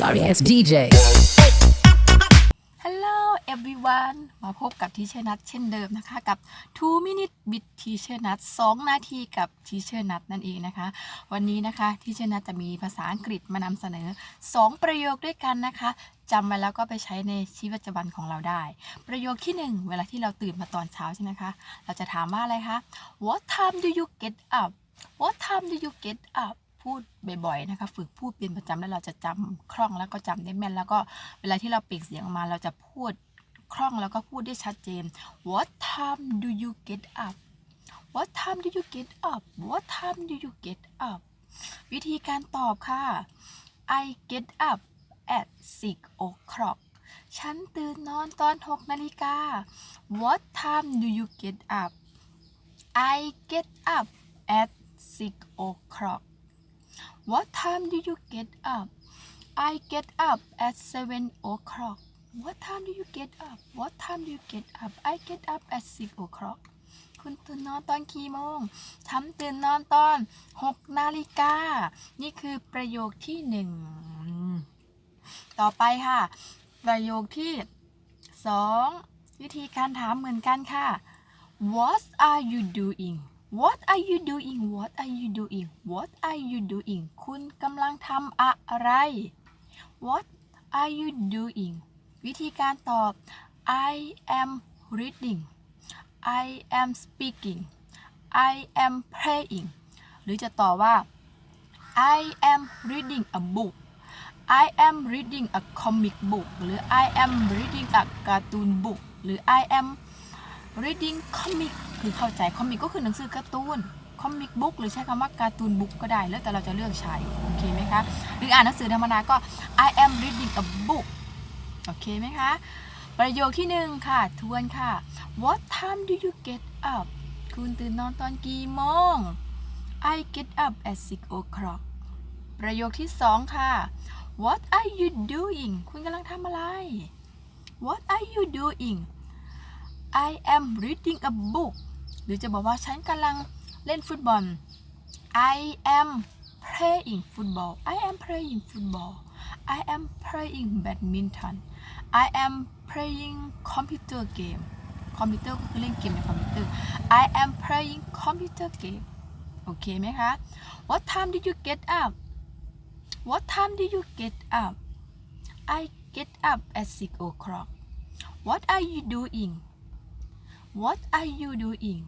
sorry ass DJ. Hello everyone มาพบกับทีเชอร์นัทเช่นเดิมนะคะ กับ 2 minute bit teacher nut 2นาทีกับทีเชอร์นัทนั่นเองนะคะ วันนี้นะคะทีเชอร์นัทจะมีภาษาอังกฤษมานำเสนอ 2 ประโยคด้วยกันนะคะจำไว้แล้วก็ไปใช้ในชีวิตประจำวันของเราได้ ประโยคที่ 1 เวลาที่เราตื่นมาตอนเช้าใช่ไหมคะ เราจะถามว่าอะไรคะ What time do you get up What time do you get up พูดบ่อยๆนะคะ ฝึกพูดเป็นประจำแล้วเราจะจำคล่องแล้วก็จำได้แม่น แล้วก็เวลาที่เราเปล่งเสียงออกมาเราจะพูดคล่องแล้วก็พูดได้ชัดเจน What time do you get up What time do you get up What time do you get up วิธีการตอบค่ะ I get up at 6 o'clock ฉันตื่นนอนตอน6นาฬิกา What time do you get up I get up at 6 o'clock What time do you get up I get up at 7 o'clock What time do you get up What time do you get up I get up at 6 o'clock คุณตื่นนอนตอนกี่โมงฉันตื่นนอนตอน6นาฬิกา นี่คือประโยคที่หนึ่งต่อไปค่ะ ประโยคที่สองวิธีการถามเหมือนกันค่ะ What are you doing What are you doing What are you doing What are you doing คุณกำลังทำอะไร What are you doing วิธีการตอบ I am reading I am speaking I am praying หรือจะตอบว่า I am reading a book I am reading a comic book หรือ I am reading a cartoon book หรือ I am reading comic คือเข้าใจคอมิกก็คือหนังสือการ์ตูนคอมิกบุ๊กหรือใช้คำว่าการ์ตูนบุ๊กก็ได้แล้วแต่เราจะเลือกใช้โอเคไหมคะหรืออ่านหนังสือธรรมดาก็ I am reading a book โอเคไหมคะประโยคที่หนึ่งค่ะ ทวนค่ะ What time do you get up คุณตื่นนอนตอนกี่โมง I get up at 6 o'clock ประโยคที่สองค่ะ What are you doing คุณกำลังทำอะไร What are you doing I am reading a book หรือจะบอกว่าฉันกำลังเล่นฟุตบอล I am playing football I am playing football I am playing badminton I am playing computer game คอมพิวเตอร์ก็คือเล่นเกมในคอมพิวเตอร์ I am playing computer game โอเคไหมคะ What time do you get up What time do you get up I get up at 6 o'clock What are you doing What are you doing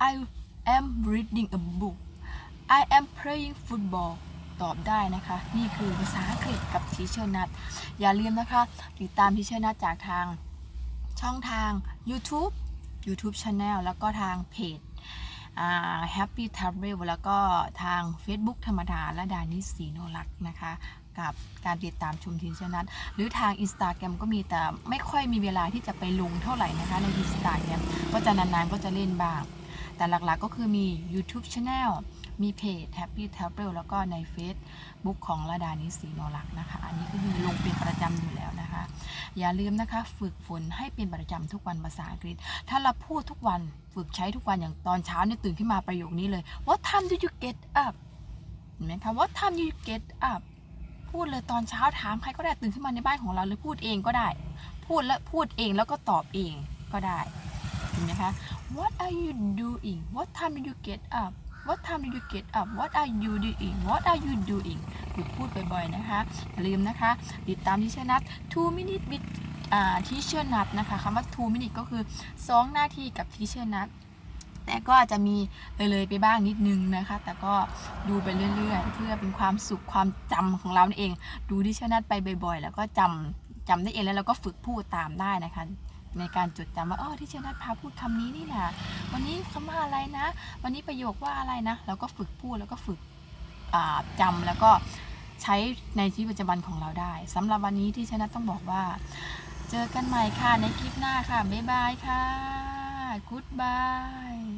I am reading a book I am playing football ตอบได้นะคะ นี่คือภาษาอังกฤษกับทีเชอร์นัทอย่าลืมนะคะ ติดตามทีเชอร์นัทจากทางช่องทาง YouTube YouTube Channel แล้วก็ทางเพจ Happy Travel แล้วก็ทาง Facebook ธรรมดาและดานิสีโนรักนะคะ กับการติดตามชมทีเชอร์นัทหรือทาง Instagram ก็มีแต่ไม่ค่อยมีเวลาที่จะไปลงเท่าไหร่นะคะใน Instagram ก็จะนานๆก็จะเล่นบ้าง แต่หลักๆก็คือมี YouTube Channel มีเพจ Happy Travel แล้วก็ใน Facebook ของระดานิสีโนรักนะคะ อันนี้ก็คือลงเป็นประจำอยู่แล้วนะคะ อย่าลืมนะคะฝึกฝนให้เป็นประจำทุกวันภาษาอังกฤษ ถ้าเราพูดทุกวันฝึกใช้ทุกวันอย่างตอนเช้าเนี่ยตื่นขึ้นมาประโยคนี้เลย What time do you get up เห็นไหมคะ What time do you get up พูดเลยตอนเช้าถามใครก็ได้ตื่นขึ้นมาในบ้านของเราหรือพูดเองก็ได้ พูดแล้วพูดเองแล้วก็ตอบเองก็ได้เห็นไหมคะ What are you doing What time do you get up What time do you get up What are you doing What are you doing ฝึกพูดบ่อยๆนะคะ อย่าลืมนะคะ ติดตามที่เชื่อนัด2 minute with ที่เชื่อนัดนะคะคำว่า2 minute ก็คือ 2 นาทีกับที่เชื่อนัด แต่ก็อาจจะมีเลยๆไปบ้างนิดนึงนะคะ แต่ก็ดูไปเรื่อยๆ เพื่อเป็นความสุขความจำของเราเอง ดูที่เช่นัดไปบ่อยๆ แล้วก็จำจำได้เองแล้วเราก็ฝึกพูดตามได้นะคะในการจดจำว่าอ๋อที่เช่นัดพาพูดคำนี้นี่นะวันนี้คำว่าอะไรนะ วันนี้ประโยคว่าอะไรนะเราก็ฝึกพูดแล้วก็ฝึกอ่าจำแล้วก็ใช้ในชีวิตประจำวันของเราได้สำหรับวันนี้ที่เชนัทต้องบอกว่า เจอกันใหม่ค่ะในคลิปหน้าค่ะ บ๊ายบายค่ะ goodbye